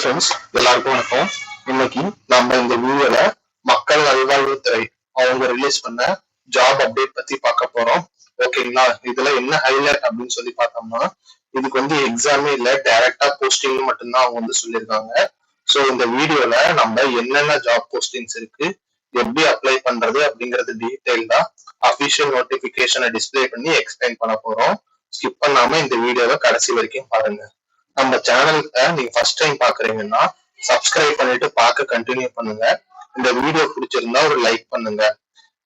Friends எல்லாருக்கும் வணக்கம். இன்னைக்கு நம்ம இந்த வீடியோல மக்கள் நல்வாழ்வுத்துறை அவங்க ரிலீஸ் பண்ண ஜாப் அப்டேட் பத்தி பார்க்க போறோம். ஓகேங்களா இதுல என்ன ஹைலைட் அப்படின்னு சொல்லி பார்த்தோம்னா இதுக்கு வந்து எக்ஸாமே இல்ல டைரக்டா போஸ்டிங் மட்டும்தான் அவங்க வந்து சொல்லியிருக்காங்க. ஸோ இந்த வீடியோல நம்ம என்னென்ன ஜாப் போஸ்டிங்ஸ் இருக்கு எப்படி அப்ளை பண்றது அப்படிங்கறது டீட்டெயில்டா அபிஷியல் நோட்டிபிகேஷனை டிஸ்ப்ளே பண்ணி எக்ஸ்பிளைன் பண்ண போறோம். ஸ்கிப் பண்ணாம இந்த வீடியோவை கடைசி வரைக்கும் பாருங்க. நம்ம சேனலுக்கு நீங்க ஃபர்ஸ்ட் டைம் பாக்குறீங்கன்னா சப்ஸ்கிரைப் பண்ணிட்டு பார்க்க கண்டினியூ பண்ணுங்க. இந்த வீடியோ பிடிச்சிருந்தா ஒரு லைக் பண்ணுங்க.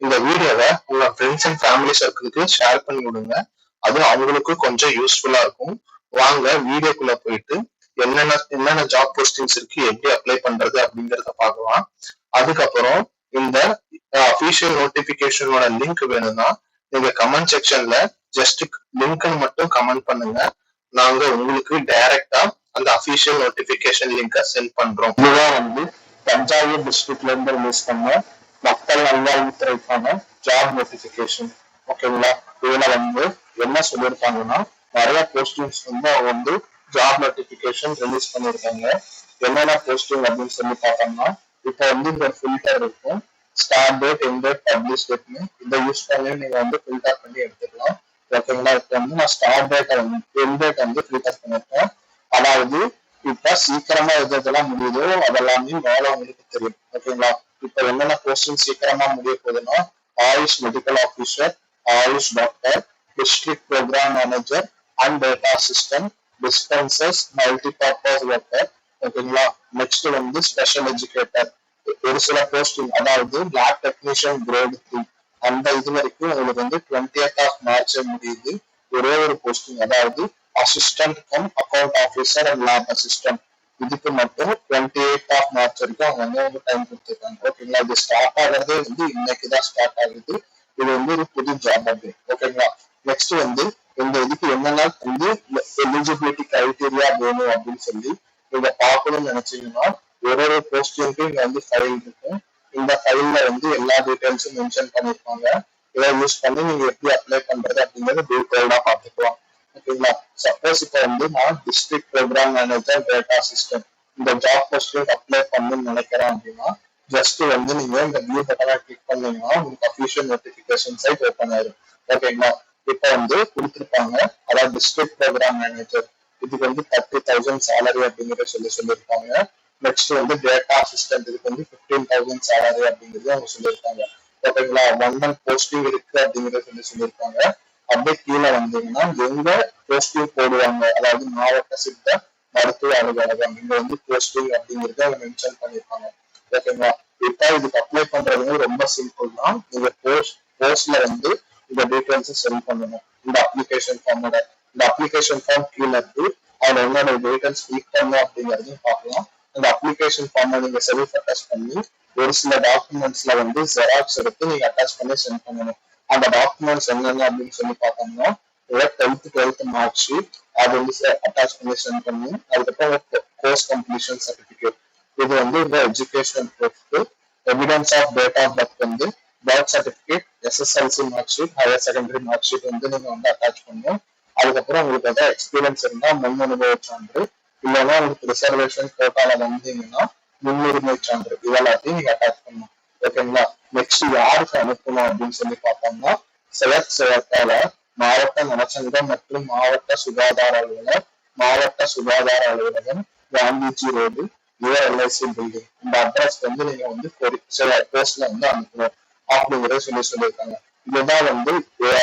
இந்த வீடியோவை உங்க ஃப்ரெண்ட்ஸ் அண்ட் ஃபேமிலி சர்க்கிளுக்கு ஷேர் பண்ணி விடுங்க. அது அவங்களுக்கு கொஞ்சம் யூஸ்ஃபுல்லா இருக்கும். வாங்க வீடியோக்குள்ள போயிட்டு என்னென்ன என்னென்ன ஜாப் போஸ்டிங்ஸ் இருக்கு எப்படி அப்ளை பண்றது அப்படிங்கறத பார்க்கலாம். அதுக்கப்புறம் இந்த அபிஷியல் நோட்டிபிகேஷனோட லிங்க் வேணும்னா நீங்க கமெண்ட் செக்ஷன்ல ஜஸ்ட் லிங்க்னு மட்டும் கமெண்ட் பண்ணுங்க. நாங்க உங்களுக்கு டைரக்டா அந்த அபிஷியல் நோட்டிபிகேஷன் லிங்க சென்ட் பண்றோம். இதுதான் வந்து தஞ்சாவூர் டிஸ்ட்ரிக்ட்ல இருந்து ரிலீஸ் பண்ண மக்கள் நல்வாழ்வுத்துறைக்கான ஜாப் நோட்டிபிகேஷன் ஓகேங்களா இதுல வந்து என்ன சொல்லியிருக்காங்கன்னா நிறைய போஸ்டிங்ஸ் வந்து அவங்க வந்து ஜாப் நோட்டிபிகேஷன் ரிலீஸ் பண்ணியிருக்காங்க. என்னென்ன போஸ்டிங் அப்படின்னு சொல்லி பார்த்தோம்னா இப்போ வந்து இந்த ஃபில்டர் இருக்கும். Start date end date publish டேட்னு இதை யூஸ் பண்ணி நீங்க வந்து ஃபில்டர் பண்ணி எடுத்துக்கலாம். ஓகேங்களா இப்போ வந்து நான் ஸ்டார்ட் டேட்டை வந்து என் டேட் வந்து ஃபில்டர் பண்ணியிருக்கேன். அதாவது இப்போ சீக்கிரமா எதெல்லாம் முடியுதோ அதெல்லாமே மேல உங்களுக்கு தெரியும். ஓகேங்களா? இப்போ என்னென்ன போஸ்டிங் சீக்கிரமா முடிய போகுதுன்னா Ayush medical officer Ayush doctor district programme manager and data assistant dispensers multi purpose worker ஓகேங்களா? நெக்ஸ்ட் வந்து ஸ்பெஷல் எஜுகேட்டர் ஒரு சில போஸ்டிங் அதாவது லேப் டெக்னீஷியன் கிரேட் த்ரீ அந்த இது வரைக்கும் உங்களுக்கு வந்து டுவெண்ட்டி ஆஃப் மார்ச் முடியுது. ஒரே ஒரு போஸ்டிங் அதாவது assistant cum account officer and lab assistant இதுக்கு மட்டும் டுவெண்ட்டி எயிட் ஆஃப் மார்ச் வரைக்கும் அவங்க வந்து வந்து டைம் கொடுத்துருக்காங்க. ஓகேங்களா இது ஸ்டார்ட் ஆகிறதே வந்து இன்னைக்கு தான் ஸ்டார்ட் ஆகுது. இது வந்து ஒரு புது ஜாப் அப்படி ஓகேங்களா நெக்ஸ்ட் வந்து இந்த இதுக்கு என்னென்ன வந்து எலிஜிபிலிட்டி கிரைட்டீரியா வேணும் அப்படின்னு சொல்லி இதை பார்க்கணும்னு நினைச்சீங்கன்னா ஒரு ஒரு போஸ்டிங்க்கு இங்க வந்து ஃபைல் இருக்கும். இந்த ஃபைல்ல வந்து எல்லா டீடைல்ஸும் மென்ஷன் பண்ணிருப்பாங்க இதை யூஸ் பண்ணி நீங்க எப்படி அப்ளை பண்றது அப்படிங்கறது டீடைல்டா பாத்துக்கலாம் ஓகேங்களா சப்போஸ் இப்போ வந்து நான் district programme manager data system இந்த ஜாப் போஸ்டிங் அப்ளை பண்ணணும்னு நினைக்கிறேன் அப்படின்னா ஜஸ்ட் வந்து நீங்க இந்த வியூ பட்டனை கிளிக் பண்ணீங்கன்னா உங்களுக்கு அஃபிஷியல் நோட்டிபிகேஷன் சைட் ஓப்பன் ஆயிரும். ஓகேங்களா இப்போ வந்து கொடுத்துருப்பாங்க அதாவது டிஸ்ட்ரிக்ட் ப்ரோக்ராம் மேனேஜர் இதுக்கு வந்து தேர்ட்டி தௌசண்ட் சேலரி அப்படிங்கிற சொல்லி சொல்லியிருப்பாங்க. நெக்ஸ்ட் வந்து டேட்டா அசிஸ்டன்ட் இதுக்கு வந்து ஃபிஃப்டீன் தௌசண்ட் சேலரி அப்படிங்கிறது அவங்க சொல்லியிருக்காங்க. ஓகேங்களா ஒன் மந்த் போஸ்டிங் இருக்கு அப்படிங்கிறத சொல்லி சொல்லியிருக்காங்க. அப்படியே கீழே வந்தீங்கன்னா எங்க போஸ்டிங் போடுவாங்க? அதாவது மாவட்ட சித்த மருத்துவ அலுவலகம் இங்க வந்து போஸ்டிங் அப்படிங்கறத அவங்க மென்ஷன் பண்ணியிருப்பாங்க ஓகேங்களா இப்போ இதுக்கு அப்ளை பண்றது ரொம்ப சிம்பிள் தான். நீங்க போஸ்ட் போஸ்ட்ல வந்து இந்த டீடைல்ஸ் சென்ட் பண்ணணும். இந்த அப்ளிகேஷன் ஃபார்மோட இந்த அப்ளிகேஷன் ஃபார்ம் கீழே இருக்கு. அதுல என்னோட டீடைல்ஸ் ஃபில் பண்ணணும் அப்படிங்கறதையும் பார்க்கலாம். அந்த அப்ளிகேஷன் ஃபார்மை நீங்க செல்ஃப் அட்டாச் பண்ணி ஒரு சில டாக்குமெண்ட்ஸ்ல வந்து ஜெராக்ஸ் எடுத்து நீங்க அட்டாச் பண்ணி சென்ட் பண்ணணும். அந்த டாக்குமெண்ட்ஸ் என்னென்ன அப்படின்னு சொல்லி பார்த்தோம்னா டென்த் டுவெல்த் மார்க் ஷீட் அது வந்து அட்டாச் பண்ணி சென்ட் பண்ணி அதுக்கப்புறம் கோர்ஸ் கம்ப்ளீஷன் சர்டிபிகேட் இது வந்து இந்த education ப்ரூஃப்க்கு evidence of date of birth வந்து birth certificate SSLC mark sheet higher secondary mark sheet வந்து நீங்க வந்து அட்டாச் பண்ணணும். அதுக்கப்புறம் உங்களுக்கு ஏதாவது எக்ஸ்பீரியன்ஸ் இருந்தால் முன் அனுபவ சான்று இல்லைன்னா உங்களுக்கு ரிசர்வேஷன் கோட்டால வந்தீங்கன்னா முன்னுரிமை சான்று இதெல்லாத்தையும் நீங்க அட்டாச் பண்ணணும். ஓகேங்களா? நெக்ஸ்ட் யாருக்கு அனுப்பணும் அப்படின்னு சொல்லி பார்த்தோம்னா செலக்ட் செய்யத்தால மாவட்ட நலச்சங்கம் மற்றும் மாவட்ட சுகாதார அலுவலர் மாவட்ட சுகாதார அலுவலகம் காந்திஜி ரோடு யுஎல்ஐசி பில்டிங் இந்த அட்ரஸ் வந்து நீங்க வந்து சில போஸ்ட்ல வந்து அனுப்பணும் அப்படிங்கறத சொல்லி சொல்லியிருக்காங்க. இதுதான் வந்து ஒரு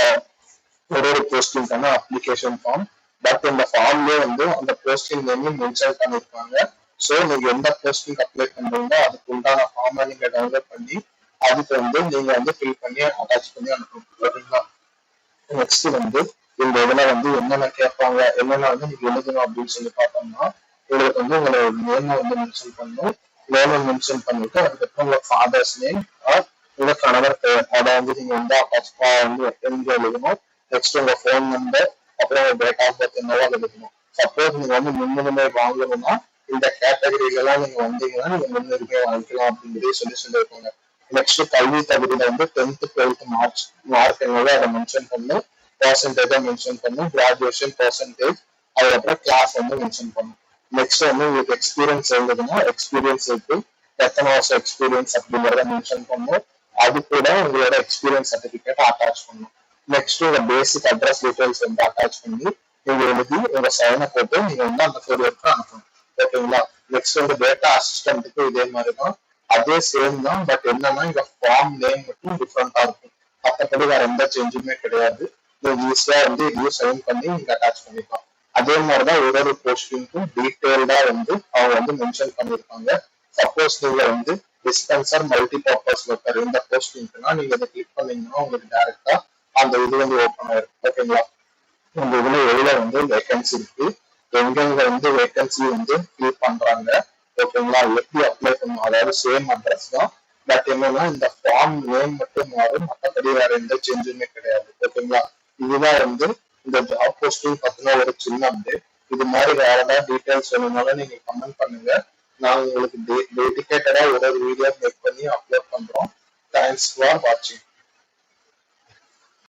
ஒரு போஸ்டிங்கான அப்ளிகேஷன் ஃபார்ம் பட் இந்த ஃபார்ம்லயே வந்து அந்த போஸ்டிங் நேம் மென்ஷன் பண்ணிருப்பாங்க. ஸோ நீங்க எந்த போஸ்டிங் அப்ளை பண்றீங்களோ அதுக்கு உண்டான ஃபார்மை நீங்க டவுன்லோட் பண்ணி அதுக்கு வந்து நீங்க வந்து ஃபில் பண்ணி அட்டாச் பண்ணி அனுப்பணும். ஓகேங்களா நெக்ஸ்ட் வந்து இந்த இதுல வந்து என்னென்ன கேட்பாங்க என்னென்ன வந்து நீங்க எழுதணும் அப்படின்னு சொல்லி பார்த்தோம்னா உங்களுக்கு வந்து உங்களோட நேமை வந்து மென்ஷன் பண்ணணும். நேமை மென்ஷன் பண்ணிட்டு அதுக்கப்புறம் உங்க ஃபாதர்ஸ் நேம் உங்க கணவர் பெயர் அதை வந்து நீங்க வந்து அட்டாச் வந்து எங்க எழுதணும் நெக்ஸ்ட் உங்க ஃபோன் நம்பர் அப்புறம் டேட் ஆஃப் பர்த் இருக்கணும் சப்போஸ் நீங்க வந்து முன்னுரிமை வாங்கணும்னா இந்த கேட்டகரியில எல்லாம் நீங்க வந்தீங்கன்னா நீங்க முன்னுரிமை வாங்கிக்கலாம் அப்படின்றதே சொல்லி சொல்லியிருக்காங்க நெக்ஸ்ட் கல்வி தகுதியில வந்து டென்த் டுவெல்த் மார்ச் மார்க் என்னவோ அதை மென்ஷன் பண்ணு பர்சன்டேஜா மென்ஷன் பண்ணும் கிராஜுவேஷன் பர்சன்டேஜ் அதுக்கப்புறம் கிளாஸ் வந்து மென்ஷன் பண்ணும் நெக்ஸ்ட் வந்து உங்களுக்கு எக்ஸ்பீரியன்ஸ் இருந்ததுன்னா எக்ஸ்பீரியன்ஸ் இருக்கு எத்தனை வருஷம் எக்ஸ்பீரியன்ஸ் அப்படிங்கிறத மென்ஷன் பண்ணும் அது கூட உங்களோட எக்ஸ்பீரியன்ஸ் சர்டிபிகேட் அட்டாச் பண்ணும் நெக்ஸ்ட் உங்க பேசிக் அட்ரஸ் டீடைல்ஸ் வந்து அட்டாச் பண்ணி நீங்க எழுதி உங்க சைனை போட்டு நீங்க வந்து அந்த கொரியருக்கு அனுப்பணும் ஓகேங்களா நெக்ஸ்ட் வந்து டேட்டா அசிஸ்டன்ட்டுக்கு இதே மாதிரி தான். அதே சேம் தான் பட் என்னன்னா இங்க ஃபார்ம் நேம் மட்டும் டிஃப்ரெண்டா இருக்கும். மற்றபடி வேற எந்த சேஞ்சுமே கிடையாது. நீங்க ஈஸியா வந்து இதையும் சைன் பண்ணி நீங்க அட்டாச் பண்ணிக்கலாம். அதே மாதிரிதான் ஒரு ஒரு போஸ்டிங்க்கும் டீட்டெயில்டா வந்து அவங்க வந்து மென்ஷன் பண்ணியிருப்பாங்க. சப்போஸ் நீங்க வந்து டிஸ்பென்சர் மல்டி பர்பஸ் ஒர்க்கர் இந்த போஸ்டிங்னா நீங்க இதை கிளிக் பண்ணீங்கன்னா உங்களுக்கு டேரக்டா அந்த இது வந்து ஓப்பன் ஆயிருக்கும் ஓகேங்களா இந்த இதுல எவ்வளவு வந்து வேகன்சி இருக்கு. எங்கெங்க வந்து வேகன்சி வந்து ஃபில் பண்றாங்க? ஓகேங்களா எப்படி அப்ளை பண்ணும் அதாவது சேம் அட்ரஸ் தான். பட் என்னன்னா இந்த ஃபார்ம் நேம் மட்டும் மாறும். மற்றபடி வேற எந்த சேஞ்சுமே கிடையாது. ஓகேங்களா இதுதான் வந்து இந்த ஜாப் போஸ்டிங் பத்தின ஒரு சின்ன அப்டேட் இது மாதிரி வேற ஏதாவது டீடைல்ஸ் வேணும்னாலும் நீங்க கமெண்ட் பண்ணுங்க. நான் உங்களுக்கு டெடிக்கேட்டடா ஒரு ஒரு வீடியோ மேக் பண்ணி அப்லோட் பண்றோம். தேங்க்ஸ் ஃபார் வாட்சிங்